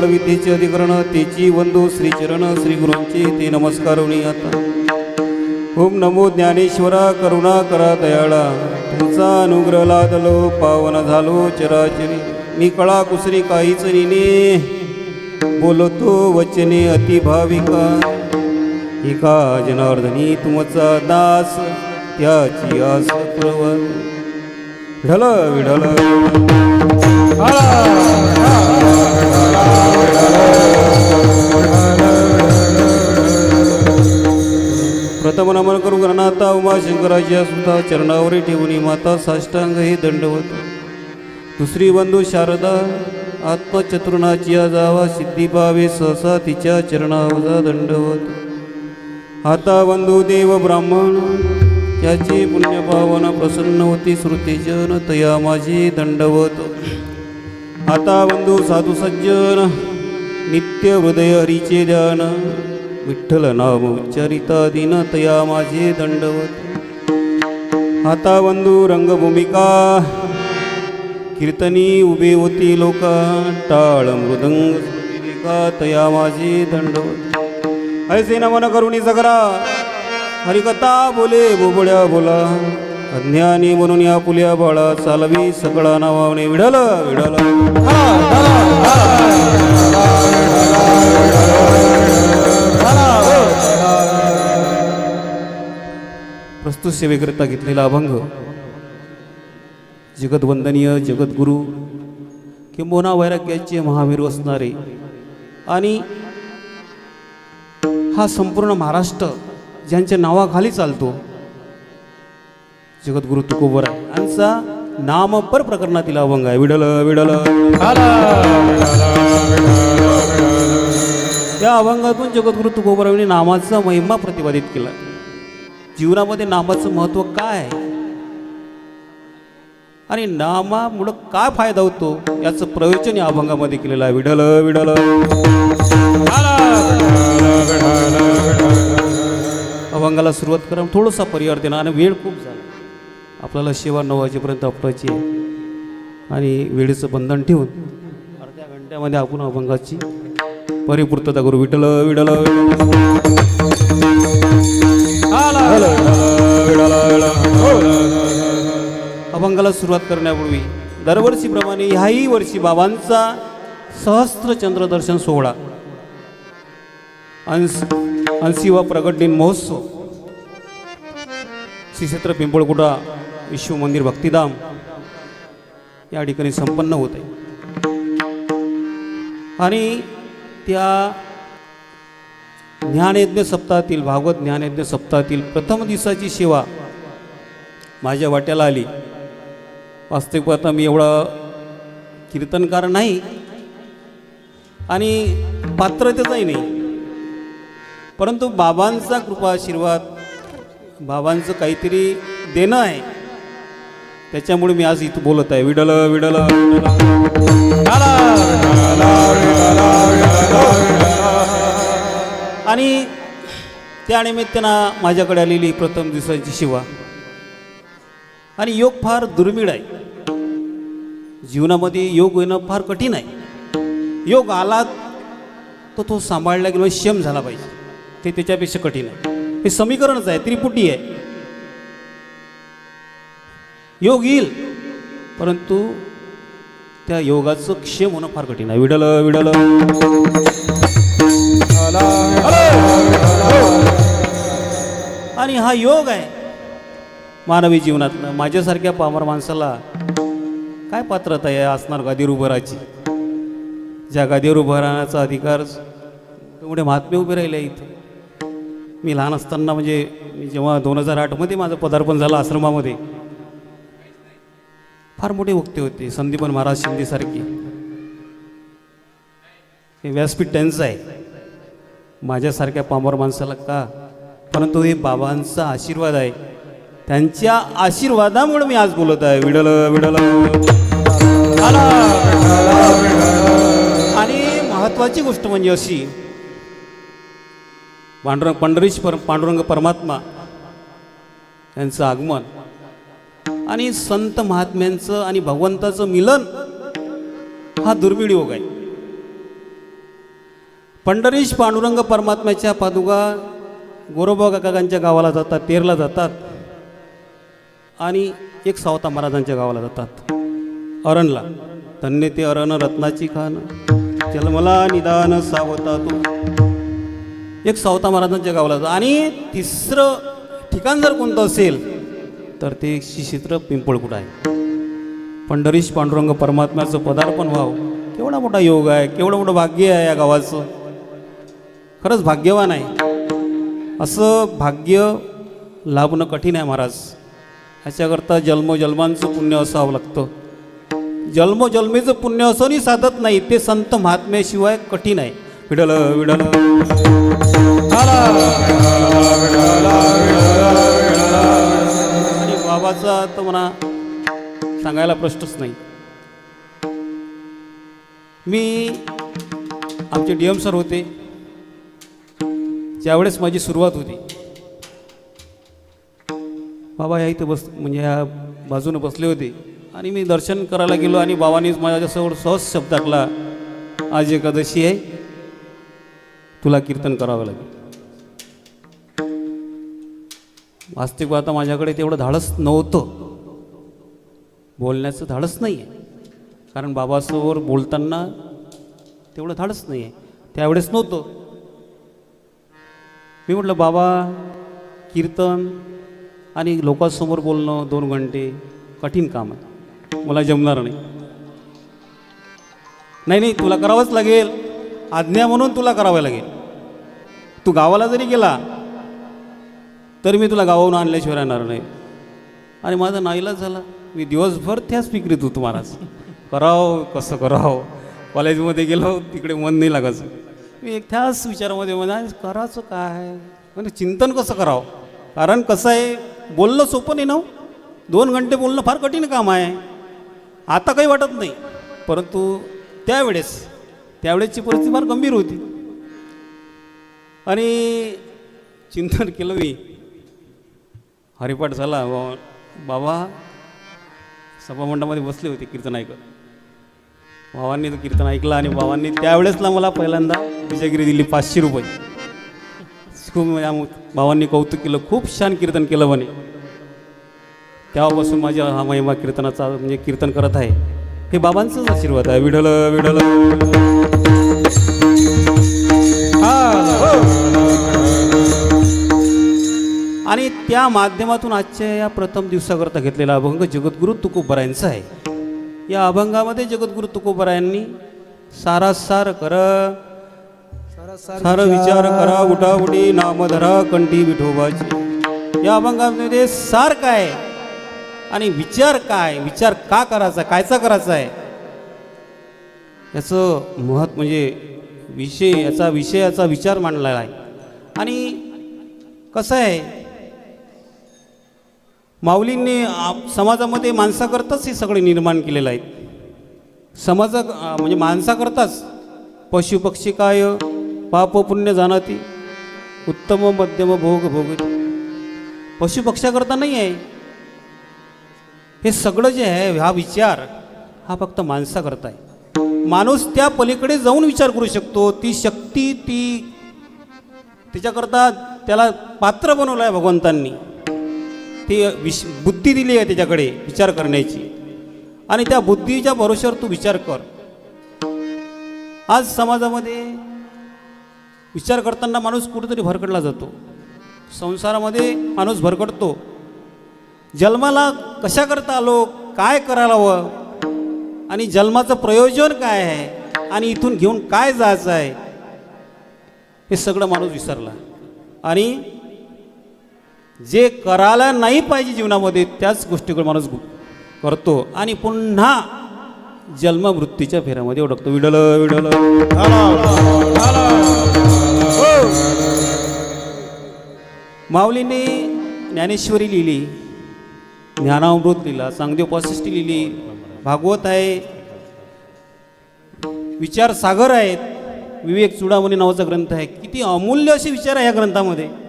विद्येचे अधिकरण तेची वंदो श्रीचरण श्री गुरूंचे ते नमस्कार आता. ओम नमो ज्ञानेश्वरा करुणा करा दयाळा. तुमचा अनुग्रह लादलो पावन झालो चराचरी. मी कळा कुसरी काहीच निने. बोलतो वचने अतिभाविका एका जनार्दनी तुमचा दास त्याची आस पुरवा ढल विढल प्रथम नमन करू गणनाथा उमाशंकराच्या सुद्धा चरणावर ठेवून माता साष्टांग हे दंडवत. दुसरी बंधू शारदा आत्मचतुर्णाची जावा सिद्धी पावे सहसा तिच्या चरणावजा दंडवत. आता बंधू देव ब्राह्मण त्याची पुण्यभावना प्रसन्न होती. श्रुतीजन तया माझी दंडवत. आता बंधू साधू सज्जन नित्य हृदय हरीचे ध्यान. विठ्ठल नाम उच्चारिता दिन तया माझे दंडवत. आता बंधू रंगभूमिका. कीर्तनी उभे होती लोका. टाळ मृदंग तया माझे दंडवत. ऐसे नमन करुणी सगरा. हरिकथा बोले बोबड्या बोला. अज्ञानी म्हणून या पुल्या बाळा चालवी सगळा नावाने विढल विढल. प्रस्तुत सेवेकरिता घेतलेला अभंग जगदवंदनीय जगद्गुरू किंबोना वैराग्याचे महावीर असणारे आणि हा संपूर्ण महाराष्ट्र ज्यांच्या नावाखाली चालतो. जगद्गुरु तुकोबर आहे. यांचा नामपर प्रकरणातील अभंग आहे. विडल विडल. त्या अभंगातून जगद्गुरु तुकोबरावांनी नामाचा महिमा प्रतिपादित केला. जीवनामध्ये नामाचं महत्त्व काय आहे? आणि नामामुळं काय फायदा होतो? याचं प्रयोजन या अभंगामध्ये केलेलं आहे. विडल विडल. अभंगाला सुरुवात करा. थोडंसा परिवार देणार आणि वेळ खूप झाला. आपल्याला शेवा नऊ वाजेपर्यंत आपटायची आहे आणि वेळेचं बंधन ठेवून अर्ध्या घंट्यामध्ये आपण अभंगाची परिपूर्तता करू. विठल विडल अभंगाला सुरुवात करण्यापूर्वी दरवर्षीप्रमाणे ह्याही वर्षी बाबांचा सहस्त्र चंद्रदर्शन सोहळा. अंश अंशी व प्रगट दिन महोत्सव. श्रीक्षेत्र पिंपळकुटा विश्व मंदिर भक्तिधाम या ठिकाणी संपन्न होत आहे. आणि त्या ज्ञानयज्ञ सप्ताहातील भागवत ज्ञानयज्ञ सप्ताहातील प्रथम दिवसाची सेवा माझ्या वाट्याला आली. वास्तविक पाहता मी एवढा कीर्तनकार नाही आणि पात्रतेचाही नाही. परंतु बाबांचा कृपा आशीर्वाद बाबांचं काहीतरी देणं आहे. त्याच्यामुळे मी आज इथं बोलत आहे. विडल विडल आणि त्या निमित्तानं माझ्याकडे आलेली प्रथम दिवसाची शिवा. आणि योग फार दुर्मिळ आहे. जीवनामध्ये योग येणं फार कठीण आहे. योग आला तर तो सांभाळला गेलो शम झाला पाहिजे. ते त्याच्यापेक्षा कठीण आहे. हे समीकरणच आहे त्रिपुटी आहे. योग येईल परंतु त्या योगाचं क्षेम होणं फार कठीण आहे. विडल विडल आणि हा योग आहे मानवी जीवनातलं माझ्यासारख्या पामर माणसाला काय पात्रता आहे असणार गादीवर उभं राहायची? ज्या गादीवर उभं राहण्याचा अधिकार एवढे महात्मे उभे राहिले इथं मी लहान असताना म्हणजे मी जेव्हा दोन हजार आठमध्ये माझं पदार्पण झालं आश्रमामध्ये फार मोठे वक्ते होते संदीपन महाराज शिंदेसारखे हे व्यासपीठ त्यांचं आहे. माझ्यासारख्या पामर माणसाला का? परंतु हे बाबांचा आशीर्वाद आहे. त्यांच्या आशीर्वादामुळे मी आज बोलत आहे. विडल विडल आणि महत्वाची गोष्ट म्हणजे अशी पांडुरंग पंढरीश पर पांडुरंग परमात्मा यांचं आगमन आणि संत महात्म्यांचं आणि भगवंताचं मिलन हा दुर्मिळ योग आहे. पंढरीश पांडुरंग परमात्म्याच्या पादुका गोरोबा काकांच्या गावाला जातात तेरला जातात आणि एक सावता महाराजांच्या गावाला जातात. अरणला. धन्य ते अरण रत्नाची खान जन्मला निदान सावता तू. एक सावता महाराजांच्या गावाला आणि तिसरं ठिकाण जर कोणतं असेल तर ते शिशित्र पिंपळकुट आहे. पंढरीश पांडुरंग परमात्म्याचं पदार्पण व्हावं. केवढा मोठा योग आहे केवढं मोठं भाग्य आहे या गावाचं. खरंच भाग्यवान आहे. असं भाग्य लाभणं कठीण आहे महाराज. ह्याच्याकरता जन्मजन्मांचं पुण्य असावं लागतं. जन्मजन्मीचं पुण्य असंही साधत नाही ते संत महात्म्याशिवाय कठीण आहे. विडल विडल. आणि बाबाचा तर म्हणा सांगायला प्रश्नच नाही. मी आमचे डी एम सर होते. ज्यावेळेस माझी सुरुवात होती. बाबा या इथे बस म्हणजे ह्या बाजूने बसले होते. आणि मी दर्शन करायला गेलो आणि बाबांनीच माझ्यासमोर सहज शब्द टाकला. आज एकादशी आहे. तुला कीर्तन करावं लागेल. वास्तविक आता माझ्याकडे तेवढं धाडस नव्हतं. बोलण्याचं धाडस नाही आहे कारण बाबासमोर बोलताना तेवढं धाडस नाही आहे त्यावेळेस नव्हतं. मी म्हटलं बाबा कीर्तन आणि लोकांसमोर बोलणं दोन घंटे कठीण काम आहे. मला जमणार नाही. नाही नाही तुला करावंच लागेल. आज्ञा म्हणून तुला करावं लागेल. तू गावाला जरी गेला तरी मी तुला गावाहून आणल्याशिवाय राहणार नाही. आणि माझा नाईलाज झाला. मी दिवसभर त्याच फिक्रीत होतो महाराज. करावं कसं करावं? कॉलेजमध्ये गेलो तिकडे मन नाही लागायचं. मी एक त्याच विचारामध्ये म्हणजे करायचं काय? म्हणजे चिंतन कसं करावं? कारण कसं आहे बोलणं सोपं नाही ना हो. दोन घंटे बोलणं फार कठीण काम आहे. आता काही वाटत नाही. परंतु त्यावेळेस त्यावेळेसची परिस्थिती फार गंभीर होती. आणि चिंतन केलं मी. हरिपाठ झाला. बाबा सभामंडपामध्ये बसले होते कीर्तन ऐकत भावांनी तो कीर्तन ऐकलं आणि बाबांनी त्यावेळेसला मला पहिल्यांदा विजयगिरी दिली पाचशे रुपये. खूप म्हणजे बाबांनी कौतुक केलं. खूप छान कीर्तन केलं म्हणे. तेव्हापासून माझ्या हा महिमा कीर्तनाचा म्हणजे कीर्तन करत आहे. हे बाबांचाच आशीर्वाद आहे. विडल विडल आणि त्या माध्यमातून आजच्या या प्रथम दिवसाकरता घेतलेला अभंग जगद्गुरु तुकोबरायांचा आहे. या अभंगामध्ये जगद्गुरु तुकोबरायांनी सारासार कर सार विचार करा नाम नामधरा कंठी विठोबाची. या अभंगामध्ये सार काय आणि विचार काय विचार का करायचा कायचा करायचा आहे? याचं महत्त्व म्हणजे विषय याचा विषयाचा विचार मांडलेला आहे. आणि कसं आहे माऊलींनी समाजामध्ये माणसाकरताच हे सगळे निर्माण केलेलं आहे समाजा म्हणजे माणसाकरताच. पशु पक्षी काय पाप पुण्य जाणती उत्तम मध्यम भोग भोग. पशुपक्ष्याकरता नाही आहे. हे सगळं जे आहे हा विचार हा फक्त माणसाकरता आहे. माणूस त्या पलीकडे जाऊन विचार करू शकतो. ती शक्ती ती त्याच्याकरता त्याला पात्र बनवलं आहे भगवंतांनी. ती विश बुद्धी दिली आहे त्याच्याकडे विचार करण्याची. आणि त्या बुद्धीच्या भरोश्यावर तू विचार कर. आज समाजामध्ये विचार करताना माणूस कुठेतरी भरकडला जातो. संसारामध्ये माणूस भरकडतो जन्माला कशा करता आलो काय करायला हवं? आणि जन्माचं प्रयोजन काय आहे? आणि इथून घेऊन काय जायचं आहे? हे सगळं माणूस विसरला. आणि जे करायला नाही पाहिजे जीवनामध्ये त्याच गोष्टीकडे माणूस करतो. आणि पुन्हा जन्मवृत्तीच्या फेऱ्यामध्ये ओळखतो विडल विडल. हो. माऊलीने ज्ञानेश्वरी लिहिली ज्ञानामृत लिहिला चांगदेव पासष्टी लिहिली भागवत आहे विचार सागर आहेत विवेक चुडामणी नावाचा ग्रंथ आहे. किती अमूल्य असे विचार आहे या ग्रंथामध्ये.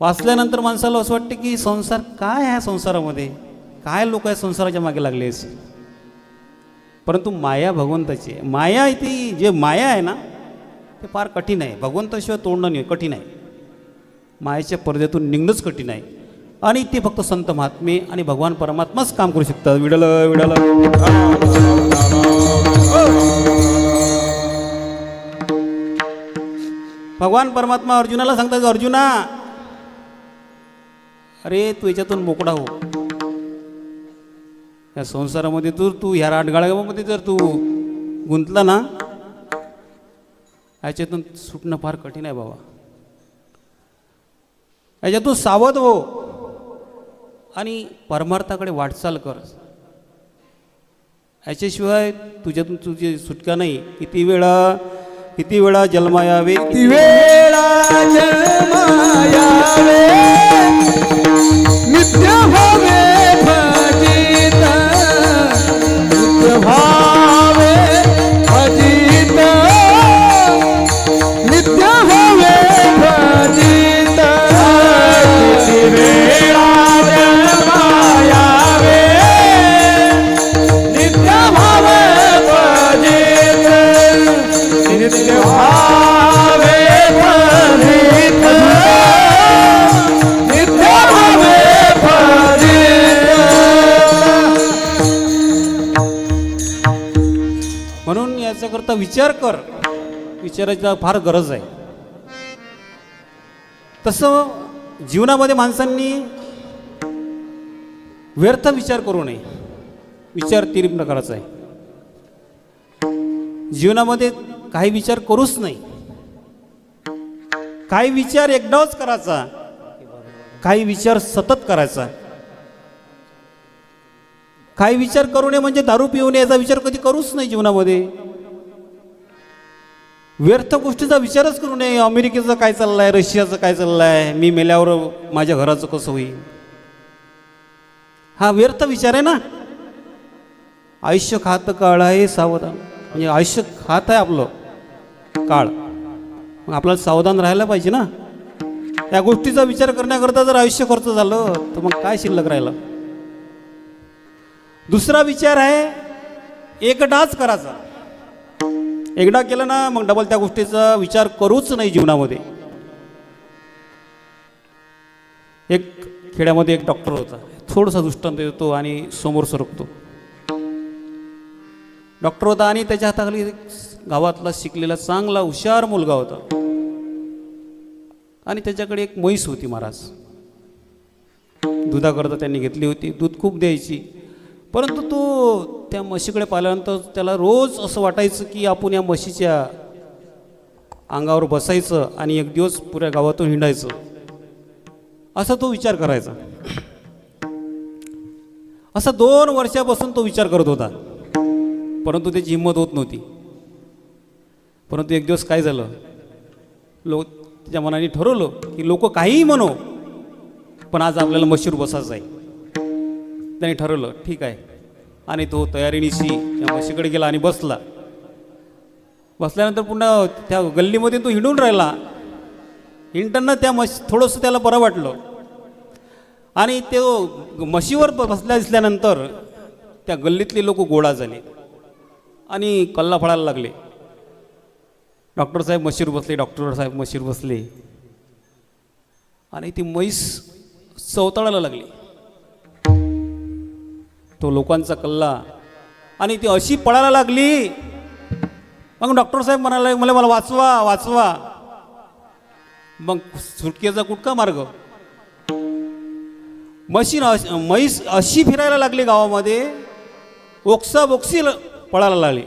वाचल्यानंतर माणसाला असं वाटतं की संसार काय आहे संसारामध्ये? काय लोक आहे संसाराच्या मागे लागले असे परंतु माया भगवंताची आहे. माया ती जे माया आहे ना ते फार कठीण आहे. भगवंताशिवाय तोडणं नाही कठीण आहे. मायेच्या पडद्यातून निघणंच कठीण आहे. आणि ते फक्त संत महात्मे आणि भगवान परमात्माच काम करू शकतात. विडल विडल. भगवान परमात्मा अर्जुनाला सांगतात अर्जुना अरे तू याच्यातून मोकळा हो. या संसारामध्ये तू तू ह्या राटगाळामध्ये जर तू गुंतला ना याच्यातून सुटणं फार कठीण आहे बाबा. याच्यातून सावध हो. आणि परमार्थाकडे वाटचाल कर. याच्याशिवाय तुझ्यातून तुझी सुटका नाही. किती वेळा किती वेळा जन्मायावे? किती वेळा जन्मायावे? नित्य भावे आश्चर्याची फार गरज आहे. तसं जीवनामध्ये माणसांनी व्यर्थ विचार करू नये. विचार तीन प्रकारचा आहे. जीवनामध्ये काही विचार करूच नाही. काही विचार एकदाच करायचा. काही विचार सतत करायचा. काही विचार करू नये म्हणजे दारू पिऊ नये याचा विचार कधी करूच नाही जीवनामध्ये. व्यर्थ गोष्टीचा विचारच करू नये. अमेरिकेचं काय चाललं आहे रशियाचं काय चाललं आहे मी मेल्यावर माझ्या घराचं कसं होईल? हा व्यर्थ विचार आहे ना? आयुष्य खात काळ आहे सावधान. म्हणजे आयुष्य खात आहे आपलं. काळ. मग आपल्याला सावधान राहायला पाहिजे ना? या गोष्टीचा विचार करण्याकरता जर आयुष्य खर्च झालं तर मग काय शिल्लक राहिलं? दुसरा विचार आहे एकदाच करायचा. एकदा केलं ना मग डबल त्या गोष्टीचा विचार करूच नाही जीवनामध्ये. एक खेड्यामध्ये एक डॉक्टर होता. थोडासा दृष्टांत देतो आणि समोर सरकतो. डॉक्टर होता आणि त्याच्या हाताखाली गावातला शिकलेला चांगला हुशार मुलगा होता. आणि त्याच्याकडे एक म्हैस होती महाराज. दुधाकरता त्यांनी घेतली होती. दूध खूप द्यायची. परंतु तो त्या म्हशीकडे पाहिल्यानंतर त्याला रोज असं वाटायचं की आपण या म्हशीच्या अंगावर बसायचं आणि एक दिवस पुऱ्या गावातून हिंडायचं. असा तो विचार करायचा. असा दोन वर्षापासून तो विचार करत होता. परंतु त्याची हिंमत होत नव्हती. परंतु एक दिवस काय झालं? लोक त्याच्या मनाने ठरवलं की लोक काहीही म्हणो पण आज आपल्याला मशीर बसायचं आहे. त्याने ठरवलं ठीक आहे. आणि तो तयारीनिशी त्या म्हशीकडे गेला आणि बसला. बसल्यानंतर पुन्हा त्या गल्लीमध्ये तो हिंडून राहिला. हिंडताना त्या म्हशी थोडंसं त्याला बरं वाटलं. आणि तो म्हशीवर बसल्या दिसल्यानंतर त्या गल्लीतले लोक गोळा झाले आणि कल्ला फळायला लागले. डॉक्टर साहेब म्हशीवर बसले डॉक्टर साहेब म्हशीवर बसले. आणि ती म्हैस चवताळायला लागली. तो लोकांचा कल्ला. आणि ती अशी पळायला लागली. मग डॉक्टर साहेब म्हणाले मला मला वाचवा वाचवा. मग सुटकेचा कुठका मार्ग? मशीन अश- म्हैस अशी फिरायला लागली गावामध्ये. ओक्सा बोक्सी पळायला लागली.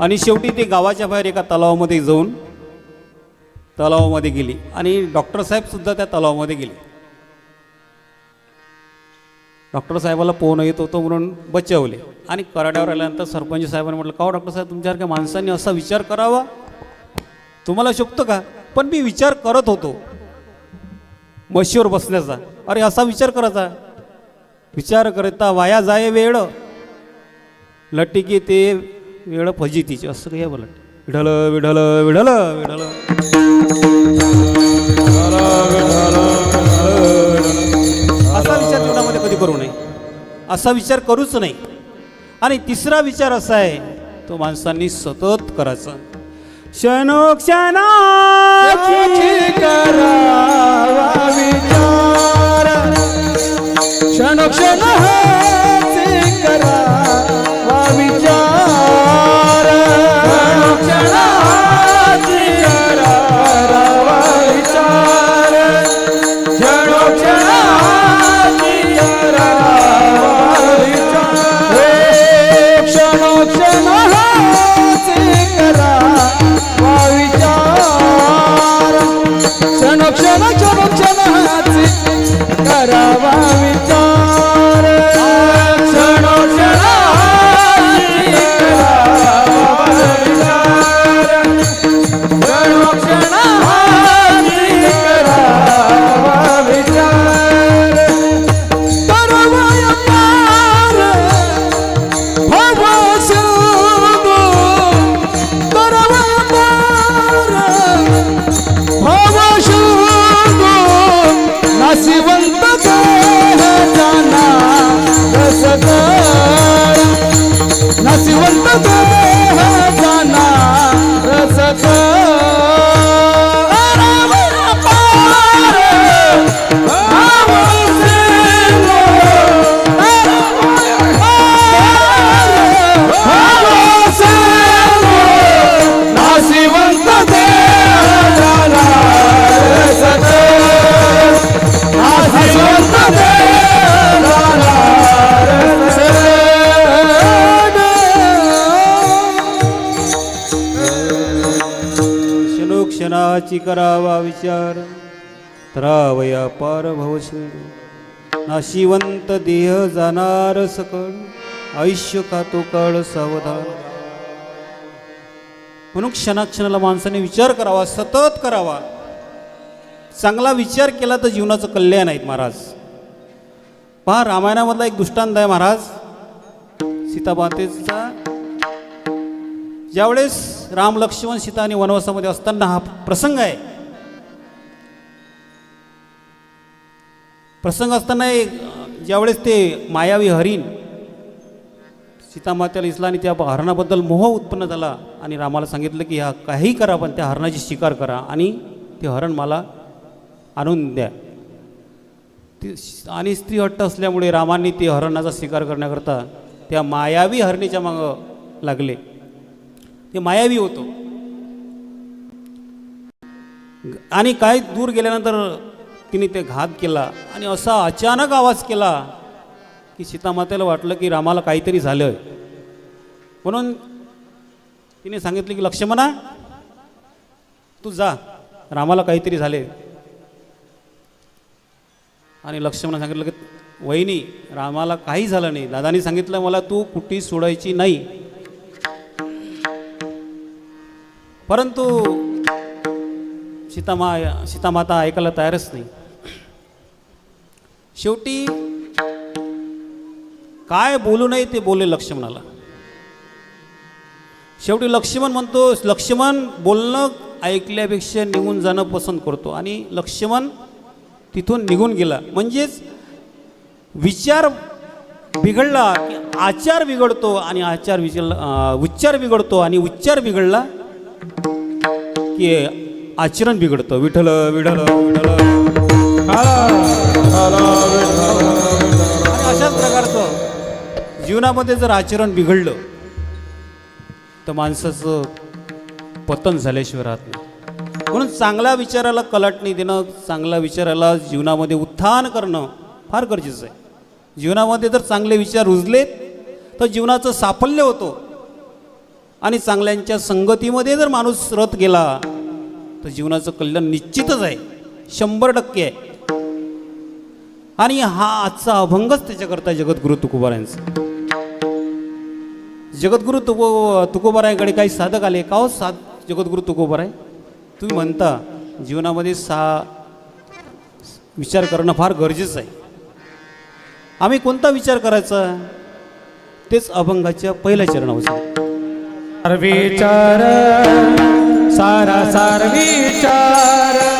आणि शेवटी ते गावाच्या बाहेर एका तलावामध्ये जाऊन तलावामध्ये गेली. आणि डॉक्टर साहेबसुद्धा त्या तलावामध्ये गेले. डॉक्टर साहेबाला पोहणं येत होतं म्हणून बचावले. आणि कराड्यावर आल्यानंतर सरपंच साहेबांनी म्हटलं का डॉक्टर साहेब तुमच्यासारख्या माणसांनी असा विचार करावा? तुम्हाला शोभतं का? पण मी विचार करत होतो. मशीवर बसण्याचा. अरे असा विचार करायचा. विचार करता वाया जाय वेळ. लटिकी ते वेळ फजितीची असं काही बोला. विढल विढल विढल विढल असा विचार करूच नाही. आणि तिसरा विचार असा आहे तो माणसांनी सतत करायचा. क्षणोक्षणा त्याची करावा विचार. क्षण क्षण नाशी करावा विचार. त्रावया पार भवशेर नाशिवंत देह जाणार सकळ. आयुष्य खातो काळ सावधान. म्हणून क्षणाक्षणाला माणसाने विचार करावा सतत करावा. चांगला विचार केला तर जीवनाचं कल्याण आहे महाराज. पहा रामायणामधला एक दृष्टांत आहे महाराज. सीतामातेचा. ज्यावेळेस राम लक्ष्मण सीता आणि वनवासामध्ये असताना हा प्रसंग आहे. प्रसंग असताना एक ज्यावेळेस ते मायावी हरिण सीतामात्याला इसला आणि त्या हरणाबद्दल मोह उत्पन्न झाला आणि रामाला सांगितलं की हा काही करा पण त्या हरणाची शिकार करा आणि ते हरण मला आणून द्या. ती आणि स्त्री हट्ट असल्यामुळे रामांनी ते हरणाचा शिकार करण्याकरता त्या मायावी हरणीच्या मागं लागले. ते मायावी होतो. आणि काही दूर गेल्यानंतर तिने ते घात केला आणि असा अचानक आवाज केला की सीतामातेला वाटलं की रामाला काहीतरी झालं म्हणून तिने सांगितलं की लक्ष्मणा तू जा रामाला काहीतरी झाले आणि लक्ष्मण सांगितलं की वहिनी रामाला काही झालं नाही. दादानी सांगितलं मला तू कुठे सोडायची नाही. परंतु सीतामा सीतामाता ऐकायला तयारच नाही. शेवटी काय बोलू नये ते बोलले लक्ष्मणाला. शेवटी लक्ष्मण म्हणतो लक्ष्मण बोलणं ऐकल्यापेक्षा निघून जाणं पसंत करतो. आणि लक्ष्मण तिथून निघून गेला. म्हणजेच विचार बिघडला की आचार बिघडतो आणि आचार बिघडला उच्चार बिघडतो आणि उच्चार बिघडला की आचरण बिघडतं विठल विठल विठल अशाच प्रकारचं जीवनामध्ये जर आचरण बिघडलं तर माणसाचं पतन झाल्याशिवाय राहत नाही. म्हणून चांगल्या विचाराला कलाटणी देणं चांगल्या विचाराला जीवनामध्ये उत्थान करणं फार गरजेचं आहे. जीवनामध्ये जर चांगले विचार रुजलेत तर जीवनाचं साफल्य होतो. आणि चांगल्यांच्या संगतीमध्ये जर माणूस रथ गेला तर जीवनाचं कल्याण निश्चितच आहे. शंभर टक्के आहे. आणि हा आजचा अभंगच त्याच्याकरता जगद्गुरु तुकोबारायांचा. जगद्गुरु तुको तुकोबारायकडे काही साधक आले. का हो साध जगद्गुरु तुकोबाराय? तुम्ही म्हणता जीवनामध्ये सा विचार करणं फार गरजेचं आहे. आम्ही कोणता विचार करायचा? तेच अभंगाच्या पहिल्या चरणावर विचार सारा सार विचार.